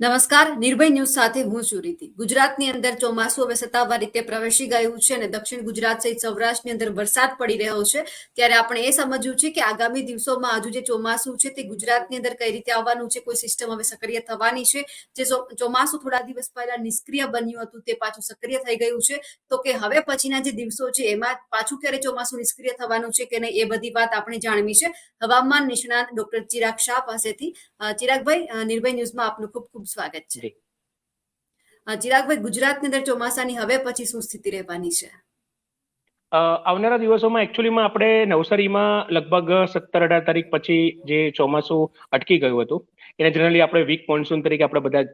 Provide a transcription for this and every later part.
નમસ્કાર, નિર્ભય ન્યૂઝ સાથે હું છું રીતિ. ગુજરાતની અંદર ચોમાસું હવે સત્તાવાર રીતે પ્રવેશી ગયું છે અને દક્ષિણ ગુજરાત સહિત સૌરાષ્ટ્રની અંદર વરસાદ પડી રહ્યો છે. ત્યારે આપણે એ સમજ્યું છે કે આગામી દિવસોમાં હજુ જે ચોમાસું છે તે ગુજરાતની અંદર કઈ રીતે આવવાનું છે, કોઈ સિસ્ટમ હવે સક્રિય થવાની છે. જે ચોમાસું થોડા દિવસ પહેલા નિષ્ક્રિય બન્યું હતું તે પાછું સક્રિય થઈ ગયું છે. તો કે હવે પછીના જે દિવસો છે એમાં પાછું ક્યારે ચોમાસું નિષ્ક્રિય થવાનું છે કે નહીં એ બધી વાત આપણે જાણવી છે. હવામાન નિષ્ણાત ડોક્ટર ચિરાગ શાહ પાસેથી. ચિરાગભાઈ નિર્ભય ન્યૂઝમાં આપનું ખૂબ ખૂબ સ્વાગત છે. ચિરાગભાઈ ગુજરાતની અંદર ચોમાસાની હવે પછી શું સ્થિતિ રહેવાની છે? આવનારા દિવસોમાં એકચ્યુઅલીમાં આપણે નવસારીમાં લગભગ સત્તર અઢાર તારીખ પછી જે ચોમાસું અટકી ગયું હતું એને જનરલી આપણે વીક મોન્સૂન તરીકે આપણે બધા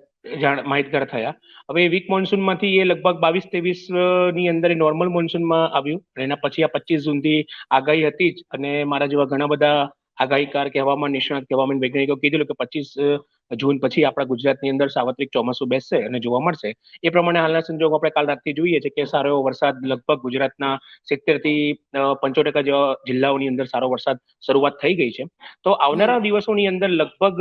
જાણ માહિતગાર થયા. હવે એ વીક મોન્સૂનમાંથી એ લગભગ બાવીસ ત્રેવીસની અંદર નોર્મલ મોન્સૂનમાં આવ્યું અને એના પછી આ પચીસ જૂનથી આગાહી હતી જ અને મારા જેવા ઘણા બધા આગાહીકાર કે હવામાન નિષ્ણાત કે હવામાન વૈજ્ઞાનિકો કીધેલું કે પચીસ જૂન પછી આપણા ગુજરાતની અંદર સાર્વત્રિક ચોમાસું બેસશે અને જોવા મળશે. એ પ્રમાણે હાલના સંજોગો આપણે કાલ રાતથી જોઈએ છે કે સારો એવો વરસાદ લગભગ ગુજરાતના સિત્તેરથી પંચોતેર ટકા જેવા જિલ્લાઓની અંદર સારો વરસાદ શરૂઆત થઈ ગઈ છે. તો આવનારા દિવસોની અંદર લગભગ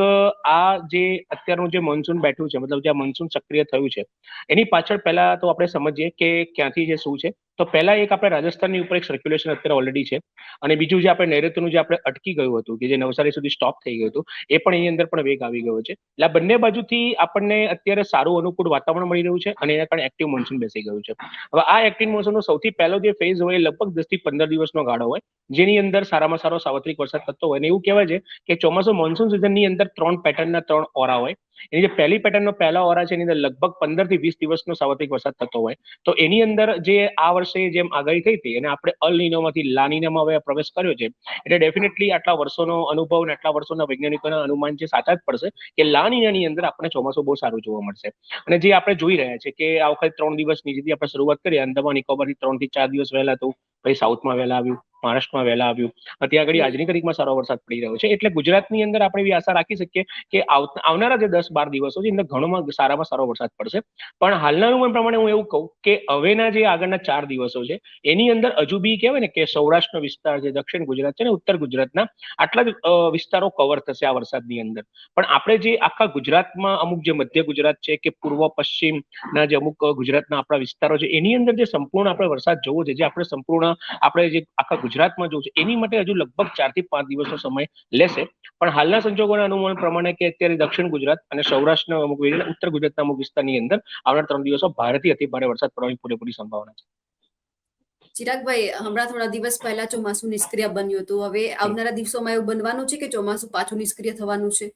આ જે અત્યારનું જે મોન્સૂન બેઠું છે મતલબ જે આ મોન્સૂન સક્રિય થયું છે એની પાછળ પહેલા તો આપણે સમજીએ કે ક્યાંથી જે શું છે. તો પહેલા એક આપણે રાજસ્થાનની ઉપર એક સર્ક્યુલેશન અત્યારે ઓલરેડી છે. અને બીજું જે આપણે નૈઋત્યનું જે આપણે અટકી ગયું હતું, કે જે નવસારી સુધી સ્ટોપ થઈ ગયું હતું, એ પણ એની અંદર પણ વેગ આવી ગયો છે. એટલે બંને બાજુથી આપણને અત્યારે સારું અનુકૂળ વાતાવરણ મળી રહ્યું છે અને એના કારણે એક્ટિવ મોન્સૂન બેસી ગયું છે. હવે આ એક્ટિવ મોન્સૂનનો સૌથી પહેલો જે ફેઝ હોય એ લગભગ દસથી પંદર દિવસનો ગાળો હોય, જેની અંદર સારામાં સારો સાર્વત્રિક વરસાદ થતો હોય. અને એવું કહેવાય છે કે ચોમાસું મોન્સૂન સિઝનની અંદર ત્રણ પેટર્નના ત્રણ ઓરા હોય. એની જે પહેલી પેટર્નનો પહેલા ઓરા છે, એની અંદર લગભગ પંદરથી વીસ દિવસનો સાર્વત્રિક વરસાદ થતો હોય. તો એની અંદર જે આ વર્ષે જેમ આગાહી થઈ હતી અને આપણે અલ નીનોમાંથી લા હવે પ્રવેશ કર્યો છે, એટલે ડેફિનેટલી આટલા વર્ષોનો અનુભવ અને આટલા વર્ષોના વૈજ્ઞાનિકોના અનુમાન છે, સાચા જ પડશે કે લાનીનાની અંદર આપણને ચોમાસું બહુ સારું જોવા મળશે. અને જે આપણે જોઈ રહ્યા છે કે આ વખતે ત્રણ દિવસની જેથી આપણે શરૂઆત કરી અંદમાન નિકોબારથી ત્રણથી ચાર દિવસ વહેલા હતું પછી સાઉથમાં વહેલા આવ્યું મહારાષ્ટ્રમાં વહેલા આવ્યું. ત્યાં આગળ આજની તારીખમાં સારો વરસાદ પડી રહ્યો છે. એટલે ગુજરાતની અંદર આપણે એવી આશા રાખી શકીએ કે આવનારા જે દસ બાર દિવસો છે એમને ઘણોમાં સારામાં સારો વરસાદ પડશે. પણ હાલના અનુમાન પ્રમાણે હું એવું કહું કે હવેના જે આગળના ચાર દિવસો છે એની અંદર હજુ બી કહેવાય ને કે સૌરાષ્ટ્રનો વિસ્તાર છે દક્ષિણ ગુજરાત છે ને ઉત્તર ગુજરાતના આટલા જ વિસ્તારો કવર થશે આ વરસાદની અંદર. પણ આપણે જે આખા ગુજરાતમાં અમુક જે મધ્ય ગુજરાત છે કે પૂર્વ પશ્ચિમના જે અમુક ગુજરાતના આપણા વિસ્તારો છે એની અંદર જે સંપૂર્ણ આપણે વરસાદ જોવો છે જે આપણે સંપૂર્ણ આપણે જે આખા ગુજરાતમાં જવું છે, એની માટે હજુ લગભગ ચારથી પાંચ દિવસનો સમય લેશે. પણ હાલના સંજોગોના અનુમાન પ્રમાણે કે અત્યારે દક્ષિણ ગુજરાત અને સૌરાષ્ટ્રના અમુક ઉત્તર ગુજરાતના અમુક વિસ્તારની અંદર આવનાર ત્રણ દિવસો ભારેથી અતિ ભારે વરસાદ પડવાની પૂરેપૂરી સંભાવના છે. ચિરાગભાઈ, હમણાં થોડા દિવસ પહેલા ચોમાસું નિષ્ક્રિય બન્યું હતું. હવે આવનારા દિવસોમાં એવું બનવાનું છે કે ચોમાસું પાછું નિષ્ક્રિય થવાનું છે?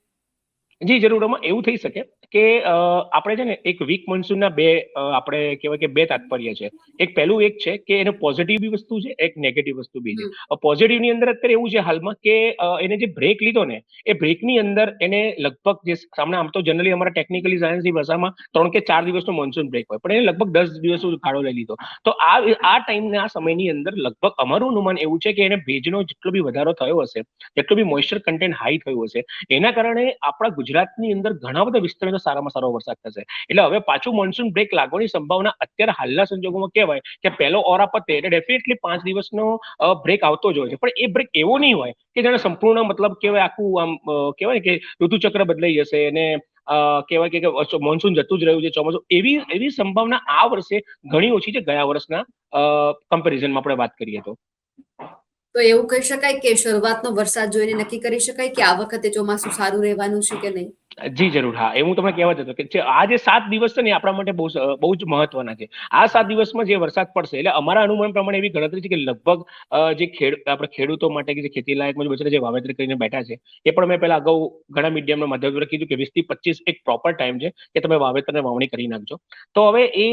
જી જરૂર. આમાં એવું થઈ શકે કે આપણે છે ને એક વીક મોન્સૂનના બે આપણે કહેવાય કે બે તાત્પર્ય છે. એક પહેલું એક છે કે એનો પોઝિટિવ બી વસ્તુ છે એક નેગેટિવ વસ્તુ બી છે પોઝિટિવની અંદર અત્યારે એવું છે હાલમાં કે એને જે બ્રેક લીધો ને એ બ્રેકની અંદર એને લગભગ જે સામે આમ તો જનરલી અમારા ટેકનિકલી સાયન્સની ભાષામાં ત્રણ કે ચાર દિવસનો મોન્સૂન બ્રેક હોય પણ એને લગભગ દસ દિવસનો ગાળો લઈ લીધો. તો આ આ ટાઈમના સમયની અંદર લગભગ અમારું અનુમાન એવું છે કે એને ભેજનો જેટલો બી વધારો થયો હશે જેટલો બી મોઇસ્ચર કન્ટેન્ટ હાઈ થયું હશે એના કારણે આપણા ગુજરાતની અંદર ઘણા બધા વિસ્તારોમાં સારામાં સારો વરસાદ થશે. એટલે હવે પાછું મોન્સૂન બ્રેક લાગવાની સંભાવના અત્યારે હાલના સંજોગોમાં કહેવાય કે પહેલો ઓરા પતે એટલે ડેફિનેટલી પાંચ દિવસનો બ્રેક આવતો જ હોય છે. પણ એ બ્રેક એવો નહીં હોય કે જેને સંપૂર્ણ મતલબ કહેવાય આખું આમ કહેવાય કે ઋતુચક્ર બદલાઈ જશે અને કહેવાય કે મોન્સૂન જતું જ રહ્યું છે ચોમાસું. એવી એવી સંભાવના આ વર્ષે ઘણી ઓછી છે ગયા વર્ષના કમ્પેરિઝનમાં આપણે વાત કરીએ તો. તો એવું કહી શકાય કે શરૂઆતનો વરસાદ જોઈને નક્કી કરી શકાય કે આ વખતે ચોમાસું સારું રહેવાનું છે કે નહીં? જી જરૂર, હા, એ હું તમને કહેવા જતો કે આ જે સાત દિવસ છે ને આપણા માટે બહુ બહુ જ મહત્વના છે. આ સાત દિવસમાં જે વરસાદ પડશે, એટલે અમારા અનુમાન પ્રમાણે એવી ગણતરી છે કે લગભગ જે ખેડ, આપણે ખેડૂતો માટે કે જે ખેતી લાયક મજૂર જે વાવેતર કરીને બેઠા છે, એ પણ મેં પહેલા અગાઉ ઘણા મીડિયમના માધ્યમ દ્વારા કીધું કે વીસથી પચીસ એક પ્રોપર ટાઈમ છે કે તમે વાવેતર ને વાવણી કરી નાખજો. તો હવે એ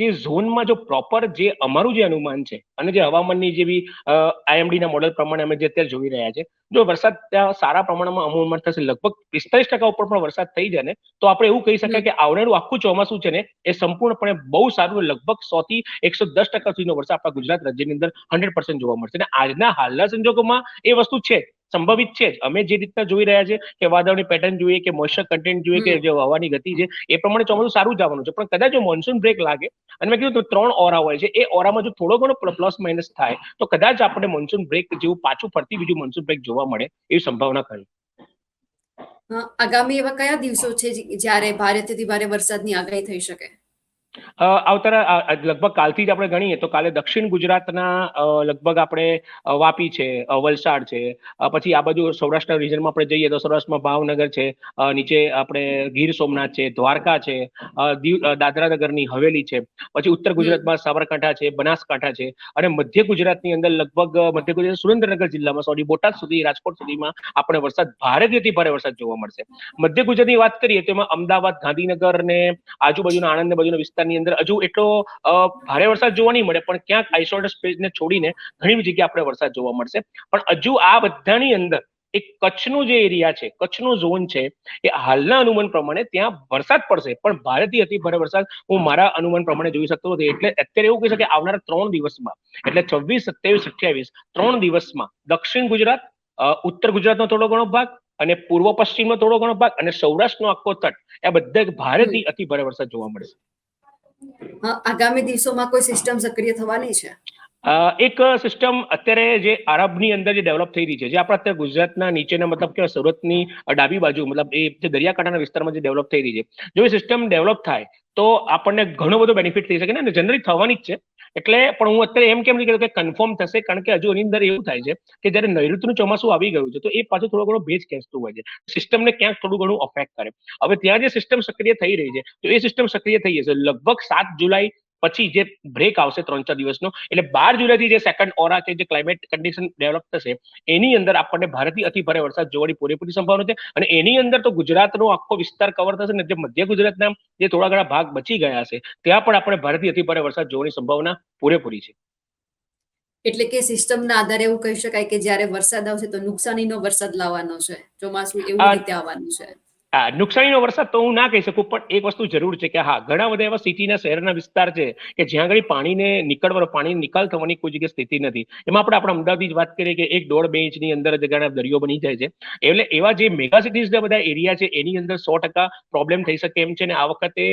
જે ઝોનમાં જો પ્રોપર જે અમારું જે અનુમાન છે અને જે હવામાનની જેવી આઈએમડી ના મોડેલ પ્રમાણે અમે જે અત્યારે જોઈ રહ્યા છે જો વરસાદ ત્યાં સારા પ્રમાણમાં અનુમાન થશે, લગભગ પિસ્તાલીસ ટકા ઉપર પણ વરસાદ થઈ જાય ને તો આપણે એવું કહી શકાય કે આવનારું આખું ચોમાસું છે ને, એ સંપૂર્ણપણે બહુ સારું લગભગ સો થી એકસો દસ ટકા સુધીનો વરસાદ આપણા ગુજરાત રાજ્યની અંદર હંડ્રેડ પર્સન્ટ જોવા મળશે. અને આજના હાલના સંજોગોમાં એ વસ્તુ છે સંભવિત છે જ. અમે જે રીતના જોઈ રહ્યા છે કે વાદળની પેટર્ન જોઈએ કે મોઇસ્ચર કન્ટેન્ટ જોઈએ કે જે હવાની ગતિ છે એ પ્રમાણે ચોમાસું સારું જવાનું છે. પણ કદાચ જો મોન્સૂન બ્રેક લાગે અને મેં કીધું તો ત્રણ ઓરા હોય છે એ ઓરામાં જો થોડો ઘણો પ્લસ માઇનસ થાય તો કદાચ આપણે મોન્સૂન બ્રેક જેવું પાછું ફરતી બીજું મોન્સૂન બ્રેક જોવા મળે એવી સંભાવના ખરી. આગામી એવા કયા દિવસો છે જ્યારે ભારેથી ભારે વરસાદની આગાહી થઈ શકે? અ, આવતા આ- આ લગભગ કાલથી જ આપણે ગણીએ તો કાલે દક્ષિણ ગુજરાતના લગભગ આપણે વાપી છે વલસાડ છે પછી આ બાજુ સૌરાષ્ટ્ર રિજનમાં આપણે જઈએ તો સૌરાષ્ટ્રમાં ભાવનગર છે નીચે આપણે ગીર સોમનાથ છે દ્વારકા છે દીવ દાદરાનગરની હવેલી છે પછી ઉત્તર ગુજરાતમાં સાબરકાંઠા છે બનાસકાંઠા છે અને મધ્ય ગુજરાતની અંદર લગભગ મધ્ય ગુજરાત સુરેન્દ્રનગર જિલ્લામાં સોરી બોટાદ સુધી રાજકોટ સુધીમાં આપણે વરસાદ ભારેથી ભારે વરસાદ જોવા મળશે. મધ્ય ગુજરાતની વાત કરીએ તો એમાં અમદાવાદ ગાંધીનગર ને આજુબાજુના આણંદ બાજુના બાજુના વિસ્તારની અંદર હજુ એટલો ભારે વરસાદ જોવા નહીં મળે પણ ક્યાંક આઇસોલેટેડ સ્પેસને છોડીને ઘણી જગ્યાએ આપણે વરસાદ જોવા મળશે. પણ હજુ આ બધાની અંદર એક કચ્છનું જે એરિયા છે કચ્છનો ઝોન છે એ હાલના અનુમાન પ્રમાણે ત્યાં વરસાદ પડશે. પણ ભારેથી અતિ ભારે વરસાદ હું મારા અનુમાન પ્રમાણે જોઈ શકતો નથી. એટલે અત્યારે એવું કહી શકે આવનારા ત્રણ દિવસમાં એટલે છવ્વીસ સત્યાવીસ અઠ્યાવીસ ત્રણ દિવસમાં દક્ષિણ ગુજરાત ઉત્તર ગુજરાતનો થોડો ઘણો ભાગ અને પૂર્વ પશ્ચિમનો થોડો ઘણો ભાગ અને સૌરાષ્ટ્રનો આખો તટ એ બધા ભારેથી અતિ ભારે વરસાદ જોવા મળશે. આગામી દિવસોમાં કોઈ સિસ્ટમ સક્રિય થવાની છે? એક સિસ્ટમ અત્યારે જે અરબની અંદર જે ડેવલપ થઈ રહી છે, જે આપણા અત્યારે ગુજરાતના નીચેના મતલબ કે સુરતની ડાબી બાજુ, મતલબ એ જે દરિયાકાંઠાના વિસ્તારમાં જે ડેવલપ થઈ રહી છે. જો એ સિસ્ટમ ડેવલપ થાય, તો આપણને ઘણો બધો બેનિફિટ થઈ શકે ને જનરલી થવાની જ છે. એટલે પણ હું અત્યારે એમ કેમ નહીં કે કન્ફર્મ થશે, કારણ કે હજુ એની અંદર એવું થાય છે કે જ્યારે નૈઋત્યનું ચોમાસું આવી ગયું છે, તો એ પાછું થોડો ઘણો ભેજ ખેંચતું હોય છે. સિસ્ટમને ક્યાંક થોડું ઘણું અફેક્ટ કરે. હવે ત્યાં જે સિસ્ટમ સક્રિય થઈ રહી છે, તો એ સિસ્ટમ સક્રિય થઈ જશે. લગભગ સાત જુલાઈ પછી જે બ્રેક આવશે ત્રણ ચાર દિવસનો એટલે બાર જુલાઈથી જે સેકન્ડ ઓરા છે જે ક્લાઇમેટ કન્ડિશન ડેવલપ થશે એની અંદર આપણને ભારેથી અતિ ભારે વરસાદ જોવાની પૂરેપૂરી સંભાવના છે. અને એની અંદર તો ગુજરાતનો આખો વિસ્તાર કવર થશે ને જે મધ્ય ગુજરાતના જે થોડા ઘણા ભાગ બચી ગયા છે ત્યાં પણ આપણે ભારતીય અતિ ભારે વરસાદ જોવાની સંભાવના પૂરેપૂરી છે. એટલે કે સિસ્ટમના આધારે એવું કહી શકાય કે જ્યારે વરસાદ આવશે તો નુકસાનીનો વરસાદ લાવવાનો છે ચોમાસું એવું રીતે આવવાનું છે. હા નુકસાનીનો વરસાદ તો હું ના કહી શકું, પણ એક વસ્તુ જરૂર છે કે હા, ઘણા બધા એવા સિટીના શહેરના વિસ્તાર છે કે જ્યાં આગળ પાણીને નીકળવાનો પાણી નિકાલ થવાની કોઈ જગ્યાએ સ્થિતિ નથી. એમાં આપણે આપણા અમદાવાદની જ વાત કરીએ કે એક દોઢ બે ઇંચની અંદર જ દરિયો બની જાય છે. એટલે એવા જે મેગા સિટીઝના બધા એરિયા છે, એની અંદર સો ટકા પ્રોબ્લેમ થઈ શકે એમ છે ને આ વખતે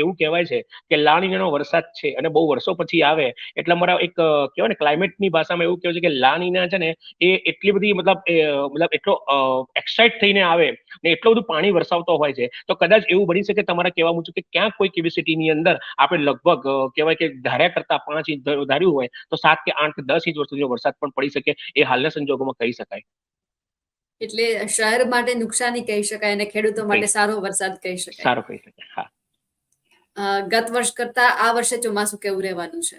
એવું કહેવાય છે કે લાણીનો વરસાદ છે અને બહુ વર્ષો પછી આવે. એટલે અમારા એક કહેવાય ને ક્લાઇમેટની ભાષામાં એવું કહેવાય છે કે લાણીના છે ને એ એટલી બધી મતલબ મતલબ એટલો એક્સાઇટ થઈને આવે ને એટલું બધું પાણી વરસાવતો હોય છે તો કદાચ એવું બની શકે તમારા કહેવા મુજબ કે ક્યાંક કોઈ કેવી સિટીની અંદર આપણે લગભગ કહેવાય કે ધાર્યા કરતા પાંચ ઇંચ ધાર્યું હોય તો સાત કે આઠ કે દસ ઇંચ સુધીનો વરસાદ પણ પડી શકે એ હાલના સંજોગોમાં કહી શકાય. એટલે શહેર માટે નુકસાની કહી શકાય અને ખેડૂતો માટે સારો વરસાદ કહી શકાય. સારો કહી શકાય હા. ગત વર્ષ કરતા આ વર્ષે ચોમાસું કેવું રહેવાનું છે?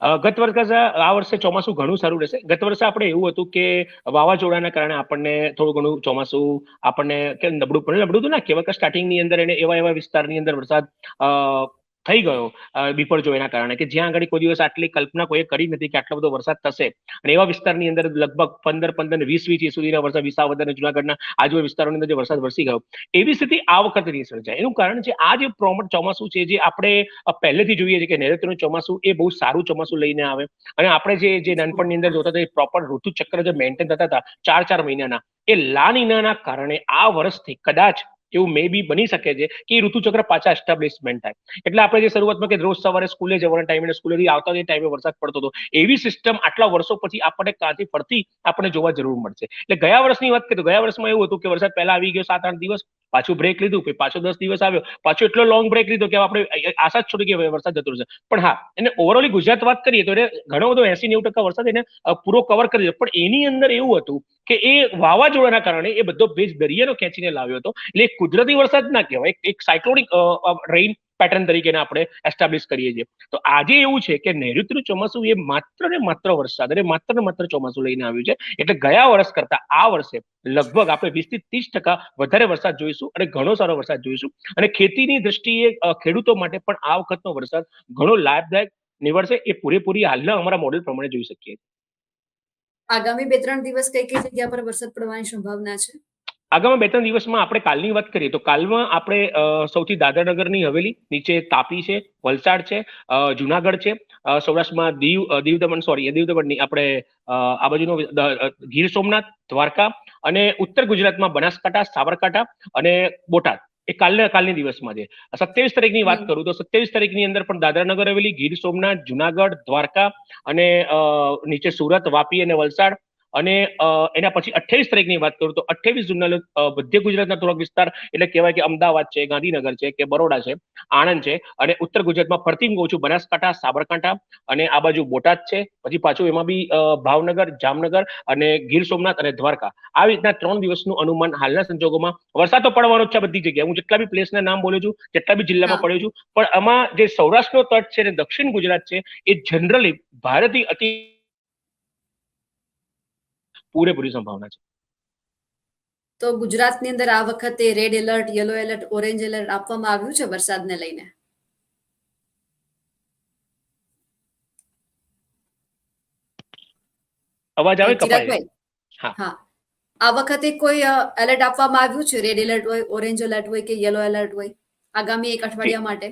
ગત વર્ષ આ વર્ષે ચોમાસું ઘણું સારું રહેશે. ગત વર્ષે આપણે એવું હતું કે વાવાઝોડાના કારણે આપણને થોડું ઘણું ચોમાસું આપણને કે નબળું, પણ નબળું હતું ના કેવા સ્ટાર્ટિંગની અંદર એને એવા એવા વિસ્તારની અંદર વરસાદ થઈ ગયો અ, બિપરજોયના કારણે કે જ્યાં આગળ કોઈ દિવસ આટલી કલ્પના કોઈએ કરી નથી કે આટલો બધો વરસાદ થશે. અને એવા વિસ્તારની અંદર લગભગ પંદર પંદર વીસ વીસ ઇંચ સુધીના વરસાદ વિસાવદર અને જુનાગઢના આજુબાજુ વિસ્તારોની અંદર જે વરસાદ વરસી ગયો એવી સ્થિતિ આ વખતે નહીં સર્જાય. એનું કારણ છે આ જે પ્રોમટ ચોમાસું છે જે આપણે પહેલેથી જોઈએ છે કે નૈઋત્યનું ચોમાસું એ બહુ સારું ચોમાસું લઈને આવે. અને આપણે જે જે નાનપણની અંદર જોતા હતા પ્રોપર ઋતુ ચક્ર જે મેન્ટેન થતા હતા ચાર ચાર મહિનાના એ લાનીનાના કારણે આ વર્ષથી કદાચ એવું મે બી બની શકે છે કે એ ઋતુચક્ર પાછા એસ્ટાબ્લિશમેન્ટ થાય. એટલે આપણે જે શરૂઆતમાં કે રોજ સવારે સ્કૂલે જવાના ટાઈમે સ્કૂલેથી આવતા જે ટાઈમે વરસાદ પડતો હતો. એવી સિસ્ટમ આટલા વર્ષો પછી આપણને કાંથી ફરતી આપણને જોવા જરૂર મળશે. એટલે ગયા વર્ષની વાત કરીએ તો ગયા વર્ષમાં એવું હતું કે વરસાદ પહેલા આવી ગયો સાત આઠ દિવસ, પાછું બ્રેક લીધું પછી પાછો દસ દિવસ આવ્યો, પાછો એટલો લોંગ બ્રેક લીધો કે આપણે આશા જ છોડી કે વરસાદ જતો રહેશે. પણ હા, એને ઓવરઓલી ગુજરાત વાત કરીએ તો એને ઘણો બધો એસી નેવું ટકા વરસાદ એને પૂરો કવર કરી પણ એની અંદર એવું હતું કે એ વાવાઝોડાના કારણે એ બધો ભેજ દરિયાનો ખેંચીને લાવ્યો હતો. એટલે કુદરતી વરસાદ ના કહેવાય, એક સાયક્લોનિક રેઇન પેટર્ન તરીકે આપણે એસ્ટાબ્લિશ કરીએ છીએ. તો આજે એવું છે કે નૈઋત્યનું ચોમાસું એ માત્ર ને માત્ર વરસાદ, અને માત્ર ને માત્ર ચોમાસું લઈને આવ્યું છે. એટલે ગયા વર્ષ કરતા આ વર્ષે લગભગ આપણે વીસથી ત્રીસ ટકા વધારે વરસાદ જોઈશું અને ઘણો સારો વરસાદ જોઈશું. અને ખેતીની દ્રષ્ટિએ ખેડૂતો માટે પણ આ વખતનો વરસાદ ઘણો લાભદાયક નીવડશે. એ પૂરેપૂરી હાલના અમારા મોડેલ પ્રમાણે જોઈ શકીએ છીએ. આગામી બે ત્રણ દિવસ કઈ કઈ જગ્યા પર વરસાદ પડવાની સંભાવના છે? આગામી બે ત્રણ દિવસમાં આપણે કાલની વાત કરીએ તો કાલમાં આપણે સૌથી દાદરાનગરની હવેલી, નીચે તાપી છે, વલસાડ છે જુનાગઢ છે સૌરાષ્ટ્રમાં દીવ દીવ દમણ સોરી દીવ દમણની આપણે આ બાજુનો ગીર સોમનાથ, દ્વારકા અને ઉત્તર ગુજરાતમાં બનાસકાંઠા, સાબરકાંઠા અને બોટાદ. એ કાલના કાલની દિવસમાં છે. સત્યાવીસ તારીખની વાત કરું તો સત્યાવીસ તારીખની અંદર પણ દાદરાનગર હવેલી ગીર સોમનાથ જુનાગઢ દ્વારકા અને નીચે સુરત વાપી અને વલસાડ અને એના પછી અઠ્યાવીસ તારીખની વાત કરું તો અઠ્યાવીસ જૂનના મધ્ય ગુજરાતના થોડાક વિસ્તાર એટલે કહેવાય કે અમદાવાદ છે ગાંધીનગર છે કે બરોડા છે આણંદ છે અને ઉત્તર ગુજરાતમાં ફરતી કહું છું બનાસકાંઠા સાબરકાંઠા અને આ બાજુ બોટાદ છે પછી પાછું એમાં બી ભાવનગર જામનગર અને ગીર સોમનાથ અને દ્વારકા આવી રીતના ત્રણ દિવસનું અનુમાન હાલના સંજોગોમાં વરસાદ તો પડવાનો જ છે બધી જગ્યાએ હું જેટલા બી પ્લેસના નામ બોલું છું જેટલા બી જિલ્લામાં. પડ્યો છું પણ આમાં જે સૌરાષ્ટ્રનો તટ છે અને દક્ષિણ ગુજરાત છે એ જનરલી ભારતીય અતિ પૂરેપૂરી સંભાવના છે. તો ગુજરાતની અંદર આ વખતે red alert yellow alert orange alert આપવામાં આવ્યું છે વરસાદને લઈને? અવાજ આવે કપાય? હા. આ વખતે કોઈ એલર્ટ આપવામાં આવ્યું છે? રેડ એલર્ટ હોય ઓરેન્જ એલર્ટ હોય કે યલો એલર્ટ હોય? આગામી એક અઠવાડિયા માટે?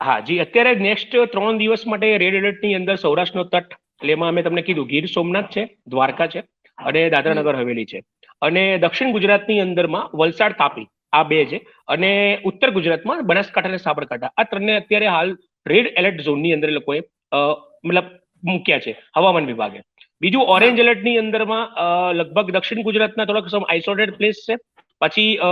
હા જી. અત્યારે નેક્સ્ટ ત્રણ દિવસ માટે રેડ એલર્ટની અંદર સૌરાષ્ટ્રનો તટ. એટલે એમાં અમે તમને કીધું ગીર સોમનાથ છે દ્વારકા છે. અને દાદરા નગર હવેલી છે. અને દક્ષિણ ગુજરાતની અંદરમાં વલસાડ તાપી આ બે છે. અને ઉત્તર ગુજરાતમાં બનાસકાંઠા અને સાબરકાંઠા. આ ત્રણને અત્યારે હાલ રેડ એલર્ટ ઝોનની અંદર લોકોએ મતલબ મૂક્યા છે હવામાન વિભાગે. બીજું ઓરેન્જ એલર્ટની અંદરમાં લગભગ દક્ષિણ ગુજરાતના થોડાક આઇસોલેટેડ પ્લેસ છે. પછી અ,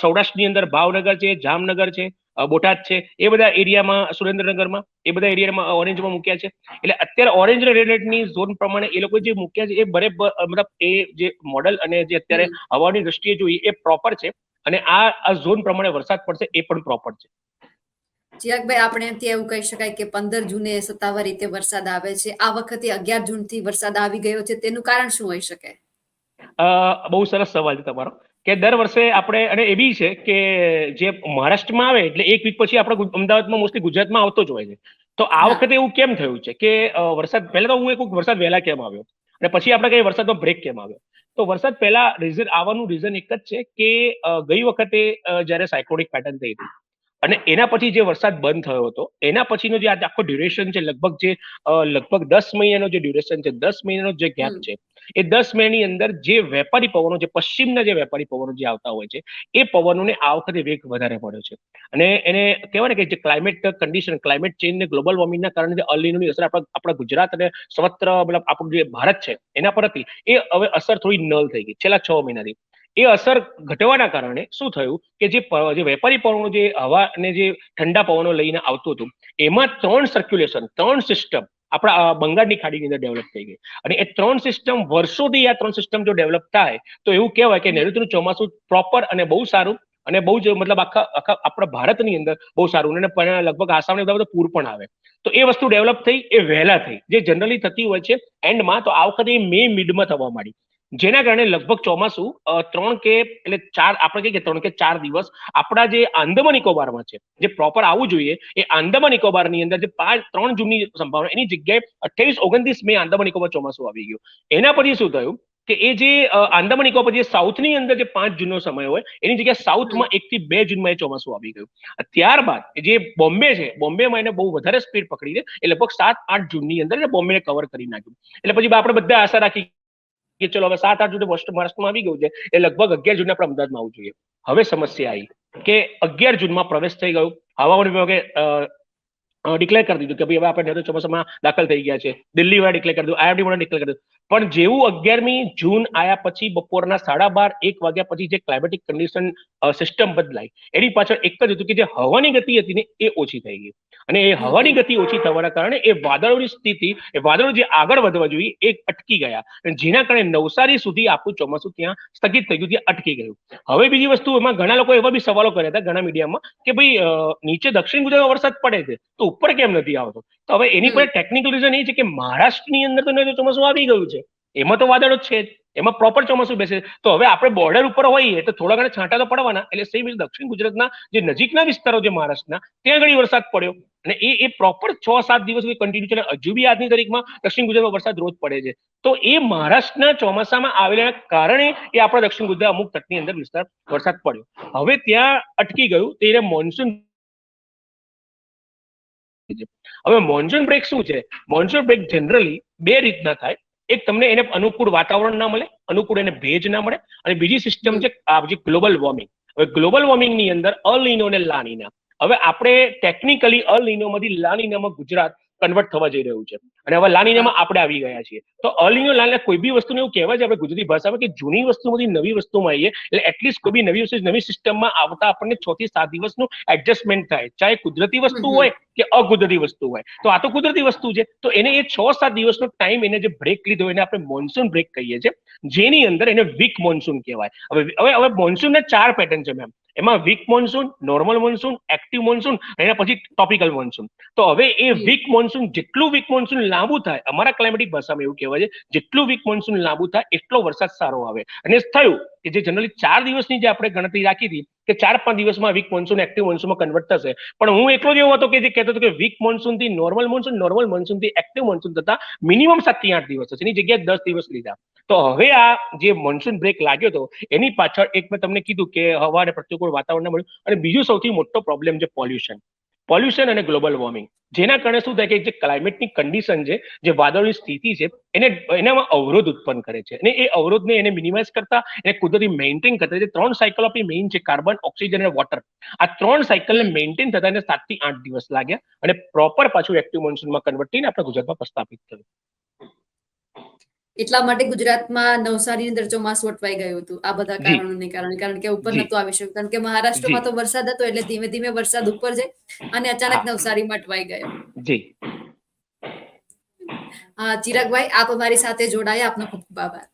સૌરાષ્ટ્રની અંદર ભાવનગર છે જામનગર છે બોટાદ છે. એ બધા એરિયામાં સુરેન્દ્રનગરમાં એ બધા એરિયામાં ઓરેન્જમાં મૂક્યા છે. એટલે અત્યારે ઓરેન્જ રેડની ઝોન પ્રમાણે એ લોકો જે મૂક્યા છે એ બરેબર મતલબ એ જે મોડલ અને જે અત્યારે હવાની દ્રષ્ટિએ જોઈએ એ પ્રોપર છે. અને આ આ ઝોન પ્રમાણે વરસાદ પડશે એ પણ પ્રોપર છે. ચિરાગભાઈ આપણે ત્યાં એવું કહી શકાય કે પંદર જૂને સત્તાવાર રીતે વરસાદ આવે છે. આ વખતે અગિયાર જૂનથી વરસાદ આવી ગયો છે. તેનું કારણ શું હોઈ શકે? અ, બહુ સરસ સવાલ છે તમારો. કે દર વર્ષે આપણે અને એ બી છે કે જે મહારાષ્ટ્રમાં આવે એટલે એક વીક પછી આપણે અમદાવાદમાં મોસ્ટલી ગુજરાતમાં આવતો જ હોય છે. તો આ વખતે એવું કેમ થયું છે કે વરસાદ પહેલા તો હું એક વરસાદ વહેલા કેમ આવ્યો? અને પછી આપણે કઈ વરસાદનો બ્રેક કેમ આવ્યો? તો વરસાદ પહેલા રીઝન આવવાનું રીઝન એક જ છે કે ગઈ વખતે જયારે સાયક્લોનિક પેટર્ન થઈ હતી અને એના પછી જે વરસાદ બંધ થયો હતો એના પછીનો જે આખો ડ્યુરેશન છે લગભગ જે લગભગ દસ મહિનાનો જે ડ્યુરેશન છે દસ મહિનાનો જે ગેપ છે એ દસ મહિનાની અંદર જે વેપારી પવનો જે પશ્ચિમના જે વેપારી પવનો જે આવતા હોય છે એ પવનોને આ વખતે વેગ વધારે પડ્યો છે. અને એને કહેવાય ને કે જે ક્લાઇમેટ કન્ડિશન ક્લાઇમેટ ચેન્જ ને ગ્લોબલ વોર્મિંગના કારણે જે અલિનોની અસર આપણા આપણા ગુજરાત અને સ્વત્ર મતલબ આપણું જે ભારત છે એના પર હતી એ હવે અસર થોડી નલ થઈ ગઈ છેલ્લા છ મહિનાથી. એ અસર ઘટવાના કારણે શું થયું કે જે જે વેપારી પવનો, જે હવા અને જે ઠંડા પવનો લઈને આવતું હતું, એમાં ત્રણ સર્ક્યુલેશન ત્રણ સિસ્ટમ આપણા બંગાળની ખાડીની અંદર ડેવલપ થઈ ગઈ. અને એ ત્રણ સિસ્ટમ વર્ષોથી આ ત્રણ સિસ્ટમ જો ડેવલપ થાય, તો એવું કહેવાય કે. નૈઋત્યનું ચોમાસું પ્રોપર અને બહુ સારું અને બહુ જ મતલબ આખા આખા આપણા ભારતની અંદર બહુ સારું અને લગભગ આસામને બધા પૂર પણ આવે. તો એ વસ્તુ ડેવલપ થઈ, એ વહેલા થઈ. જે જનરલી થતી હોય છે એન્ડમાં તો આ વખતે એ મે મિડમાં થવા માંડી. જેના કારણે લગભગ ચોમાસું ત્રણ કે, એટલે ચાર, આપણે કહીએ કે ત્રણ કે ચાર દિવસ આપણા જે આંદામાન નિકોબારમાં છે, જે પ્રોપર આવવું જોઈએ, એ આંદામાન નિકોબારની અંદર જે પાંચ, ત્રણ જૂનની સંભાવના, એની જગ્યાએ અઠ્યાવીસ, ઓગણત્રીસ મે આંદામાન નિકોબાર ચોમાસું આવી ગયું. એના પછી શું થયું કે એ જે આંદામાન નિકોબાર જે સાઉથની અંદર જે પાંચ જૂનનો સમય હોય, એની જગ્યાએ સાઉથમાં એક થી બે જૂનમાં એ ચોમાસું આવી ગયું. ત્યારબાદ જે બોમ્બે છે, બોમ્બેમાં એને બહુ વધારે સ્પીડ પકડી છે એ લગભગ સાત, આઠ જૂનની અંદર બોમ્બેને કવર કરી નાખ્યું. એટલે પછી આપણે બધા આશા રાખી કે ચલો હવે સાત, આઠ જૂને મહારાષ્ટ્રમાં આવી ગયું છે, એ લગભગ અગિયાર જૂન આપણે અમદાવાદમાં આવવું જોઈએ. હવે સમસ્યા આવી કે અગિયાર જૂનમાં પ્રવેશ થઈ ગયું. હવામાન વિભાગે ડિક્લેર કરી દીધું કે ભાઈ હવે આપણે નૈઋત્ય ચોમાસામાં દાખલ થઈ ગયા છે. દિલ્હી વાળા ડિક્લેર કરી દીધું આઈએમડી વાળા ડિક્લેર કરી દીધું. પણ જેવું અગિયારમી જૂન આયા પછી બપોરના સાડા બાર, એક વાગ્યા પછી જે ક્લાઇમેટિક કન્ડિશન સિસ્ટમ બદલાઈ, એની પાછળ એક જ હતું કે જે હવાની ગતિ હતી ને એ ઓછી થઈ ગઈ. અને એ હવાની ગતિ ઓછી થવાના કારણે એ વાદળોની સ્થિતિ, એ વાદળો જે આગળ વધવા જોઈએ એ અટકી ગયા. અને જેના કારણે નવસારી સુધી આપણું ચોમાસું ત્યાં સ્થગિત થઈ ગયું, ત્યાં અટકી ગયું. હવે બીજી વસ્તુ, એમાં ઘણા લોકો એવા બી સવાલો કર્યા હતા ઘણા મીડિયામાં કે ભાઈ નીચે દક્ષિણ ગુજરાતમાં વરસાદ પડે છે. તો ઉપર કેમ નથી આવતો? તો હવે એની પર ટેકનિકલ રીઝન એ છે કે મહારાષ્ટ્રની અંદર તો ચોમાસું આવી ગયું છે. એમાં તો વાદળો છે જ. એમાં પ્રોપર ચોમાસું બેસે. તો હવે આપણે બોર્ડર ઉપર હોઈએ તો થોડા ઘણા છાંટા તો પડવાના. એટલે સેમ દક્ષિણ ગુજરાતના જે નજીકના વિસ્તારો છે મહારાષ્ટ્રના ત્યાં ઘણી વરસાદ પડ્યો. અને એ એ પ્રોપર છ સાત દિવસ સુધી કન્ટિન્યુ છે. અને હજુ બી આજની તારીખમાં દક્ષિણ ગુજરાતમાં વરસાદ રોજ પડે છે. તો એ મહારાષ્ટ્રના ચોમાસામાં આવેલા કારણે એ આપણા દક્ષિણ ગુજરાત અમુક તટની અંદર વિસ્તાર વરસાદ પડ્યો. હવે ત્યાં અટકી ગયું. તો એને મોન્સૂન હવે મોન્સૂન બ્રેક શું છે? મોન્સૂન બ્રેક જનરલી બે રીતના થાય. એક તમને એને અનુકૂળ વાતાવરણ ના મળે, અનુકૂળ એને ભેજ ના મળે અને બીજી સિસ્ટમ છે આ જે ગ્લોબલ વોર્મિંગ હવે ગ્લોબલ વોર્મિંગની અંદર અલ નીનો અને લાનીના. હવે આપણે ટેકનિકલી અલ નીનોમાંથી લા નીનામાં ગુજરાત કન્વર્ટ થવા જઈ રહ્યું છે. અને હવે લાનીનામાં આપણે આવી ગયા છીએ. તો અલિનો લાલને કોઈ બી વસ્તુને એવું કહેવાય છે આપણે ગુજરાતી ભાષામાં કે જૂની વસ્તુમાંથી નવી વસ્તુમાં આવીએ એટલે એટલીસ્ટ કોઈ બી નવી વસ્તુ નવી સિસ્ટમમાં આવતા આપણને છ થી સાત દિવસનું એડજસ્ટમેન્ટ થાય. ચાહે કુદરતી વસ્તુ. હોય કે અકુદરતી વસ્તુ હોય. તો આ તો કુદરતી વસ્તુ છે. તો એને એ છ સાત દિવસનો ટાઈમ એને જે બ્રેક લીધો એને આપણે મોન્સૂન બ્રેક કહીએ છીએ. જેની અંદર એને વીક મોન્સૂન કહેવાય. હવે હવે હવે મોન્સૂનના ચાર પેટર્ન છે મેમ એમાં weak monsoon normal monsoon active monsoon એના પછી ટોપિકલ મોન્સૂન તો હવે એ વીક મોન્સૂન જેટલું વીક મોન્સૂન લાંબુ થાય અમારા ક્લાઇમેટિક ભાષામાં એવું કહેવાય છે જેટલું વીક મોન્સૂન લાંબુ થાય એટલો વરસાદ સારો આવે. અને થયું કે જે જનરલી ચાર દિવસની જે આપણે ગણતરી રાખી હતી કે ચાર પાંચ દિવસમાં વીક મોન્સૂન એક્ટિવ મોન્સૂનમાં કન્વર્ટ થશે. પણ હું એટલો જ એવો હતો કે જે કહેતો હતો કે વીક મોન્સૂનથી નોર્મલ મોન્સૂન નોર્મલ મોન્સૂનથી એક્ટિવ મોન્સૂન થતા મિનિમમ સાતથી આઠ દિવસ હશે. એની જગ્યાએ દસ દિવસ લીધા. તો હવે આ જે મોન્સૂન બ્રેક લાગ્યો હતો, એની પાછળ એક મેં તમને કીધું કે હવા અને પ્રતિકૂળ વાતાવરણ મળ્યું અને બીજું સૌથી મોટો પ્રોબ્લેમ છે પોલ્યુશન પોલ્યુશન અને ગ્લોબલ વોર્મિંગ જેના કારણે શું થાય કે જે ક્લાઇમેટની કન્ડિશન છે, જે વાદળની સ્થિતિ છે, એને, એનામાં અવરોધ ઉત્પન્ન કરે છે. અને એ અવરોધને એને મિનિમાઇઝ કરતા, એને કુદરતી મેન્ટેન કરતા, જે ત્રણ સાયકલ આપણી મેઇન છે કાર્બન ઓક્સિજન અને વોટર આ ત્રણ સાયકલને મેન્ટેન થતા એને સાતથી આઠ દિવસ લાગ્યા અને પ્રોપર પાછું એક્ટિવ મોન્સૂનમાં કન્વર્ટ થઈને આપણા ગુજરાતમાં પ્રસ્થાપિત થયું એટલા માટે ગુજરાતમાં નવસારીની અંદર ચોમાસું અટવાઈ ગયું હતું. આ બધા કારણોને કારણે. કારણ કે ઉપર. નતું આવી શક્યું. કારણ કે મહારાષ્ટ્રમાં તો વરસાદ હતો એટલે ધીમે ધીમે વરસાદ ઉપર જાય અને અચાનક નવસારીમાં અટવાઈ ગયો. જી. ચિરાગભાઈ આપ અમારી સાથે જોડાયા. આપનો ખૂબ ખૂબ આભાર.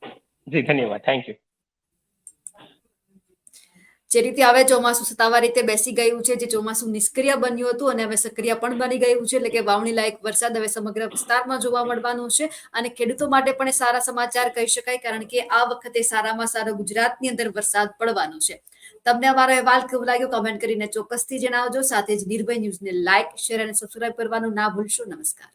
જી ધન્યવાદ. થેન્ક યુ જે રીતે હવે ચોમાસું સત્તાવાર રીતે બેસી ગયું છે, જે ચોમાસું નિષ્ક્રિય બન્યું હતું અને હવે સક્રિય પણ બની ગયું છે, એટલે કે વાવણી લાયક વરસાદ હવે સમગ્ર વિસ્તારમાં જોવા મળવાનું છે અને ખેડૂતો માટે પણ સારા સમાચાર કહી શકાય, કારણ કે આ વખતે સારામાં સારો ગુજરાતની અંદર વરસાદ પડવાનો છે. તમને અમારો અહેવાલ કેવો લાગ્યો? કમેન્ટ કરીને ચોક્કસથી જણાવજો. સાથે જ નિર્ભય ન્યૂઝને લાઇક શેર અને સબસ્ક્રાઇબ કરવાનું ના ભૂલશો. નમસ્કાર.